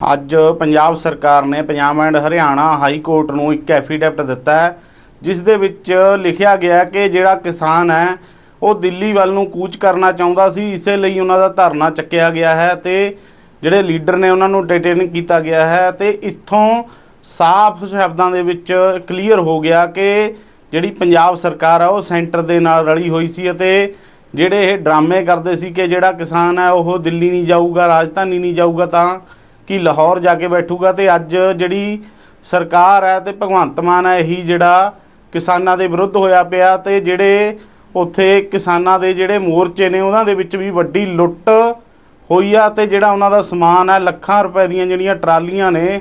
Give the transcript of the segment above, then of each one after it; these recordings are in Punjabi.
ਅੱਜ ਪੰਜਾਬ ਸਰਕਾਰ ਨੇ Punjab and Haryana high court ਨੂੰ ਇੱਕ ਐਫੀਡੈਵਿਟ ਦਿੱਤਾ ਹੈ, ਜਿਸ ਦੇ ਵਿੱਚ ਲਿਖਿਆ ਗਿਆ ਕਿ ਜਿਹੜਾ ਕਿਸਾਨ ਹੈ, ਉਹ ਦਿੱਲੀ ਵੱਲ ਨੂੰ ਕੂਚ ਕਰਨਾ ਚਾਹੁੰਦਾ ਸੀ, ਇਸੇ ਲਈ ਉਹਨਾਂ ਦਾ ਧਰਨਾ ਚੱਕਿਆ ਗਿਆ ਹੈ ਤੇ ਜਿਹੜੇ ਲੀਡਰ ਨੇ ਉਹਨਾਂ ਨੂੰ ਡਿਟੇਨ ਕੀਤਾ ਗਿਆ ਹੈ ਤੇ ਇੱਥੋਂ ਸਾਫ਼ ਸ਼ਬਦਾਂ ਦੇ ਵਿੱਚ ਕਲੀਅਰ ਹੋ ਗਿਆ ਕਿ ਜਿਹੜੀ ਪੰਜਾਬ ਸਰਕਾਰ ਆ, ਉਹ ਸੈਂਟਰ ਦੇ ਨਾਲ ਰਲੀ ਹੋਈ ਸੀ ਅਤੇ ਜਿਹੜੇ ਇਹ ਡਰਾਮੇ ਕਰਦੇ ਸੀ ਕਿ ਜਿਹੜਾ ਕਿਸਾਨ ਹੈ, ਉਹ ਦਿੱਲੀ ਨਹੀਂ ਜਾਊਗਾ, ਰਾਜਧਾਨੀ ਨਹੀਂ ਜਾਊਗਾ ਤਾਂ ਕਿ ਲਾਹੌਰ ਜਾ ਕੇ ਬੈਠੂਗਾ ਤੇ ਅੱਜ ਜਿਹੜੀ ਸਰਕਾਰ ਹੈ ਤੇ ਭਗਵੰਤ ਮਾਨ ਹੈ, ਇਹੀ ਜਿਹੜਾ ਕਿਸਾਨਾਂ ਦੇ ਵਿਰੁੱਧ ਹੋਇਆ ਪਿਆ ਤੇ ਜਿਹੜੇ ਉੱਥੇ ਕਿਸਾਨਾਂ ਦੇ ਜਿਹੜੇ ਮੋਰਚੇ ਨੇ, ਉਹਨਾਂ ਦੇ ਵਿੱਚ ਵੀ ਵੱਡੀ ਲੁੱਟ ਹੋਈ ਆ ਤੇ ਜਿਹੜਾ ਉਹਨਾਂ ਦਾ ਸਮਾਨ ਹੈ, ਲੱਖਾਂ ਰੁਪਏ ਦੀਆਂ ਜਿਹੜੀਆਂ ਟਰਾਲੀਆਂ ਨੇ,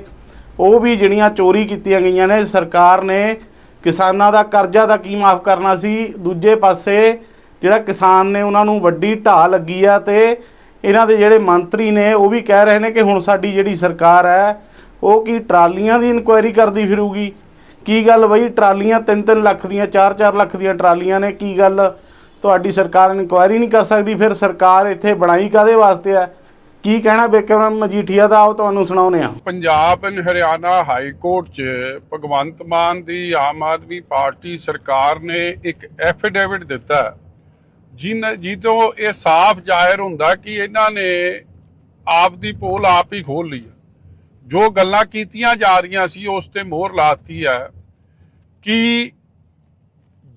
ਉਹ ਵੀ ਜਿਹੜੀਆਂ ਚੋਰੀ ਕੀਤੀਆਂ ਗਈਆਂ ਨੇ, ਸਰਕਾਰ ਨੇ ਕਿਸਾਨਾਂ ਦਾ ਕਰਜ਼ਾ ਤਾਂ ਕੀ ਮਾਫ ਕਰਨਾ ਸੀ, ਦੂਜੇ ਪਾਸੇ ਜਿਹੜਾ ਕਿਸਾਨ ਨੇ, ਉਹਨਾਂ ਨੂੰ ਵੱਡੀ ਢਾਹ ਲੱਗੀ ਆ ਤੇ ਇਹਨਾਂ ਦੇ ਜਿਹੜੇ ਮੰਤਰੀ ਨੇ, ਉਹ ਵੀ ਕਹਿ ਰਹੇ ਨੇ ਕਿ ਹੁਣ ਸਾਡੀ ਜਿਹੜੀ ਸਰਕਾਰ ਹੈ, ਉਹ ਕੀ ਟਰਾਲੀਆਂ ਦੀ ਇਨਕੁਆਇਰੀ ਕਰਦੀ ਫਿਰੂਗੀ? ਕੀ ਗੱਲ ਬਈ ਟਰਾਲੀਆਂ 3-3 ਲੱਖ ਦੀਆਂ 4-4 ਲੱਖ ਦੀਆਂ ਟਰਾਲੀਆਂ ਨੇ? ਕੀ ਗੱਲ ਤੁਹਾਡੀ ਸਰਕਾਰ ਇਨਕੁਆਇਰੀ ਨਹੀਂ ਕਰ ਸਕਦੀ? ਫਿਰ ਸਰਕਾਰ ਇੱਥੇ ਬਣਾਈ ਕਾਦੇ ਵਾਸਤੇ ਹੈ? ਕੀ ਕਹਿਣਾ ਬੇਕਰਮ ਮਜੀਠੀਆ ਦਾ ਆਓ ਤੁਹਾਨੂੰ ਸੁਣਾਉਨੇ ਆ Punjab and Haryana high court 'ਚ ਭਗਵੰਤ ਮਾਨ ਦੀ ਆਮ ਆਦਮੀ ਪਾਰਟੀ ਸਰਕਾਰ ਨੇ ਇੱਕ ਐਫੀਡੇਵਿਟ ਦਿੱਤਾ ਹੈ, ਜਿਨ ਜਿੱਦੋਂ ਇਹ ਸਾਫ਼ ਜ਼ਾਹਿਰ ਹੁੰਦਾ ਕਿ ਇਹਨਾਂ ਨੇ ਆਪ ਦੀ ਪੋਲ ਆਪ ਹੀ ਖੋਲ ਲਈ ਜੋ ਗੱਲਾਂ ਕੀਤੀਆਂ ਜਾ ਰਹੀਆਂ ਸੀ ਉਸ ਤੇ ਮੋਹਰ ਲਾਤੀ ਹੈ ਕਿ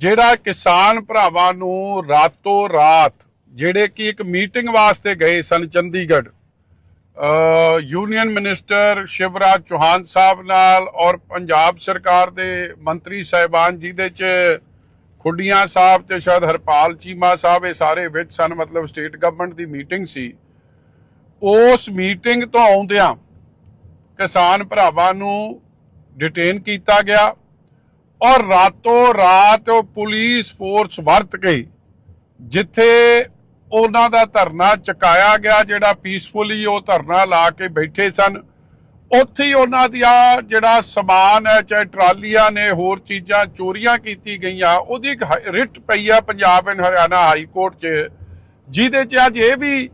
ਜਿਹੜਾ ਕਿਸਾਨ ਭਰਾਵਾਂ ਨੂੰ ਰਾਤੋਂ ਰਾਤ ਜਿਹੜੇ ਕਿ ਇੱਕ ਮੀਟਿੰਗ ਵਾਸਤੇ ਗਏ ਸਨ ਚੰਡੀਗੜ੍ਹ ਯੂਨੀਅਨ ਮਿਨਿਸਟਰ ਸ਼ਿਵਰਾਜ ਚੌਹਾਨ ਸਾਹਿਬ ਨਾਲ ਔਰ ਪੰਜਾਬ ਸਰਕਾਰ ਦੇ ਮੰਤਰੀ ਸਾਹਿਬਾਨ ਜਿਹਦੇ ਚ ਖੁੱਡੀਆਂ ਸਾਹਿਬ ਤੇ ਸ਼ਾਇਦ ਹਰਪਾਲ ਚੀਮਾ ਸਾਹਿਬ, ਇਹ ਸਾਰੇ ਵਿੱਚ ਸਨ, ਮਤਲਬ ਸਟੇਟ ਗਵਰਨਮੈਂਟ ਦੀ ਮੀਟਿੰਗ ਸੀ। ਉਸ ਮੀਟਿੰਗ ਤੋਂ ਆਉਂਦਿਆਂ ਕਿਸਾਨ ਭਰਾਵਾਂ ਨੂੰ ਡਿਟੇਨ ਕੀਤਾ ਗਿਆ ਔਰ ਰਾਤੋਂ ਰਾਤ ਉਹ ਪੁਲਿਸ ਫੋਰਸ ਵਰਤ ਕੇ ਜਿੱਥੇ ਉਹਨਾਂ ਦਾ ਧਰਨਾ ਚੁਕਾਇਆ ਗਿਆ, ਜਿਹੜਾ ਪੀਸਫੁਲੀ ਉਹ ਧਰਨਾ ਲਾ ਕੇ ਬੈਠੇ ਸਨ ਉੱਥੇ ਹੀ ਉਹਨਾਂ ਦੀਆਂ ਜਿਹੜਾ ਸਮਾਨ ਹੈ, ਚਾਹੇ ਟਰਾਲੀਆਂ ਨੇ, ਹੋਰ ਚੀਜ਼ਾਂ, ਚੋਰੀਆਂ ਕੀਤੀ ਗਈਆਂ, ਉਹਦੀ ਇੱਕ ਰਿਟ ਪਈ ਆ Punjab and Haryana high court 'ਚ। ਜਿਹਦੇ 'ਚ ਅੱਜ ਇਹ ਵੀ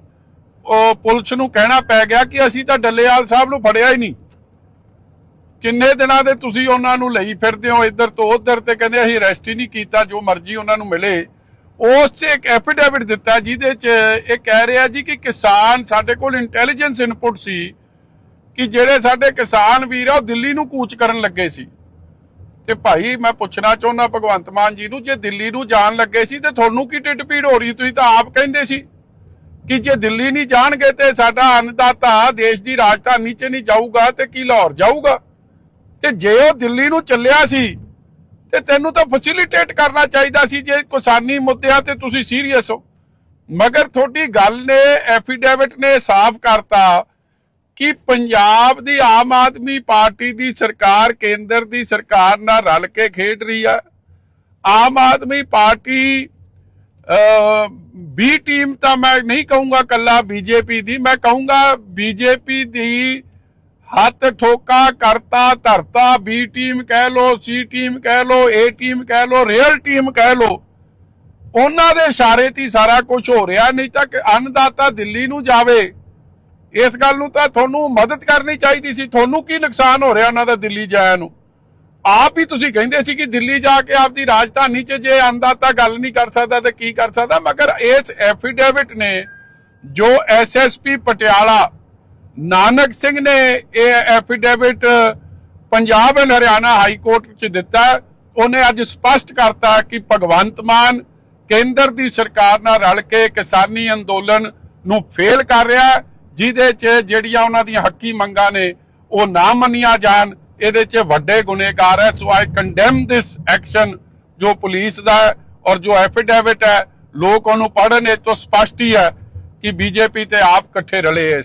ਪੁਲਿਸ ਨੂੰ ਕਹਿਣਾ ਪੈ ਗਿਆ ਕਿ ਅਸੀਂ ਤਾਂ ਡੱਲੇਵਾਲ ਸਾਹਿਬ ਨੂੰ ਫੜਿਆ ਹੀ ਨਹੀਂ। ਕਿੰਨੇ ਦਿਨਾਂ ਦੇ ਤੁਸੀਂ ਉਹਨਾਂ ਨੂੰ ਲਈ ਫਿਰਦੇ ਹੋ ਇੱਧਰ ਤੋਂ ਉੱਧਰ ਤੇ ਕਹਿੰਦੇ ਅਸੀਂ ਅਰੈਸਟ ਹੀ ਨਹੀਂ ਕੀਤਾ, ਜੋ ਮਰਜ਼ੀ ਉਹਨਾਂ ਨੂੰ ਮਿਲੇ। ਉਸ 'ਚ ਇੱਕ ਐਫੀਡੇਵਿਟ ਦਿੱਤਾ ਜਿਹਦੇ 'ਚ ਇਹ ਕਹਿ ਰਿਹਾ ਜੀ ਕਿ ਕਿਸਾਨ ਸਾਡੇ ਕੋਲ ਇੰਟੈਲੀਜੈਂਸ ਇਨਪੁਟ ਸੀ। ਕਿ ਜਿਹੜੇ ਸਾਡੇ ਕਿਸਾਨ ਵੀਰ ਆ, ਉਹ ਦਿੱਲੀ ਨੂੰ ਕੂਚ ਕਰਨ ਲੱਗੇ ਸੀ। ਤੇ ਭਾਈ, ਮੈਂ ਪੁੱਛਣਾ ਚਾਹੁੰਦਾ ਭਗਵੰਤ ਮਾਨ ਜੀ ਨੂੰ, ਜੇ ਦਿੱਲੀ ਨੂੰ ਜਾਣ ਲੱਗੇ ਸੀ ਤੇ ਤੁਹਾਨੂੰ ਕੀ ਟਿੱਡ ਪੀੜ ਹੋ ਰਹੀ? ਤੁਸੀਂ ਤਾਂ ਆਪ ਕਹਿੰਦੇ ਸੀ ਕਿ ਜੇ ਦਿੱਲੀ ਨਹੀਂ ਜਾਣਗੇ ਤੇ ਸਾਡਾ ਅੰਨਦਾਤਾ ਦੇਸ਼ ਦੀ ਰਾਜਧਾਨੀ 'ਚ ਨਹੀਂ ਜਾਊਗਾ ਤੇ ਕੀ ਲਾਹੌਰ ਜਾਊਗਾ? ਤੇ ਜੇ ਉਹ ਦਿੱਲੀ ਨੂੰ ਚੱਲਿਆ ਸੀ, ਤੇ ਤੈਨੂੰ ਤਾਂ ਫੈਸਿਲਿਟੇਟ ਕਰਨਾ ਚਾਹੀਦਾ ਸੀ ਜੇ ਕਿਸਾਨੀ ਮੁੱਦਿਆਂ ਤੇ ਤੁਸੀਂ ਸੀਰੀਅਸ ਹੋ। ਮਗਰ ਤੁਹਾਡੀ ਗੱਲ ਨੇ ਐਫੀਡੇਵਿਟ ਨੇ ਸਾਫ਼ ਕਰਤਾ ਕਿ ਪੰਜਾਬ ਦੀ ਆਮ ਆਦਮੀ ਪਾਰਟੀ ਦੀ ਸਰਕਾਰ, ਕੇਂਦਰ ਦੀ ਸਰਕਾਰ ਨਾਲ ਰਲ ਕੇ ਖੇਡ ਰਹੀ ਹੈ Aam Aadmi party B team ਤਾਂ ਮੈਂ ਨਹੀਂ ਕਹੂੰਗਾ ਕੱਲਾ ਬੀਜੇਪੀ ਦੀ, ਮੈਂ ਕਹੂੰਗਾ ਬੀਜੇਪੀ ਦੀ ਹੱਥ ਠੋਕਾ, ਕਰਤਾ, ਧਰਤਾ ਬੀ ਟੀਮ ਕਹਿ ਲੋ ਸੀ ਟੀਮ ਕਹਿ ਲੋ ਏ ਟੀਮ ਕਹਿ ਲੋ ਰੀਅਲ ਟੀਮ ਕਹਿ ਲੋ ਉਹਨਾਂ ਦੇ ਇਸ਼ਾਰੇ ਤੇ ਸਾਰਾ ਕੁਝ ਹੋ ਰਿਹਾ, ਨਹੀਂ ਤਾਂ ਅੰਨਦਾਤਾ ਦਿੱਲੀ ਨੂੰ ਜਾਵੇ। ਇਸ ਗੱਲ ਨੂੰ ਤਾਂ ਤੁਹਾਨੂੰ ਮਦਦ ਕਰਨੀ ਚਾਹੀਦੀ ਸੀ। ਤੁਹਾਨੂੰ ਕੀ ਨੁਕਸਾਨ ਹੋ ਰਿਹਾ ਉਹਨਾਂ ਦਾ ਦਿੱਲੀ ਜਾਣ ਨੂੰ? ਆਪ ਹੀ ਤੁਸੀਂ ਕਹਿੰਦੇ ਸੀ ਕਿ ਦਿੱਲੀ ਜਾ ਕੇ ਆਪਦੀ ਰਾਜਧਾਨੀ 'ਚ ਜੇ ਅੰਦਾਤਾ ਗੱਲ ਨਹੀਂ ਕਰ ਸਕਦਾ ਤੇ ਕੀ ਕਰ ਸਕਦਾ ਮਗਰ ਇਸ ਐਫੀਡੇਵਿਟ ਨੇ ਜੋ ਐਸਐਸਪੀ ਪਟਿਆਲਾ ਨਾਨਕ ਸਿੰਘ ਨੇ ਇਹ affidavit Punjab and Haryana high court 'ਚ ਦਿੱਤਾ। ਉਹਨੇ ਅੱਜ ਸਪਸ਼ਟ ਕਰਤਾ ਕਿ ਭਗਵੰਤ ਮਾਨ ਕੇਂਦਰ ਦੀ ਸਰਕਾਰ ਨਾਲ ਰਲ ਕੇ ਕਿਸਾਨੀ ਅੰਦੋਲਨ ਨੂੰ ਫੇਲ ਕਰ ਰਿਹਾ ਹੈ, ਜਿਹਦੇ 'ਚ ਜਿਹੜੀਆਂ ਉਹਨਾਂ ਦੀਆਂ ਹੱਕੀ ਮੰਗਾਂ ਨੇ, ਉਹ ਨਾ ਮੰਨੀਆਂ ਜਾਣ, ਇਹਦੇ 'ਚ ਵੱਡੇ ਗੁਨੇਗਾਰ ਹੈ। So I condemn this action ਜੋ ਪੁਲਿਸ ਦਾ ਔਰ ਜੋ ਐਫੀਡੇਵਿਟ ਹੈ, ਲੋਕ ਉਹਨੂੰ ਪੜ੍ਹਨ ਇਹ ਤੋਂ ਸਪਸ਼ਟ ਹੀ ਹੈ ਕਿ ਬੀਜੇਪੀ ਤੇ ਆਪ ਇਕੱਠੇ ਰਲੇ ਇਸ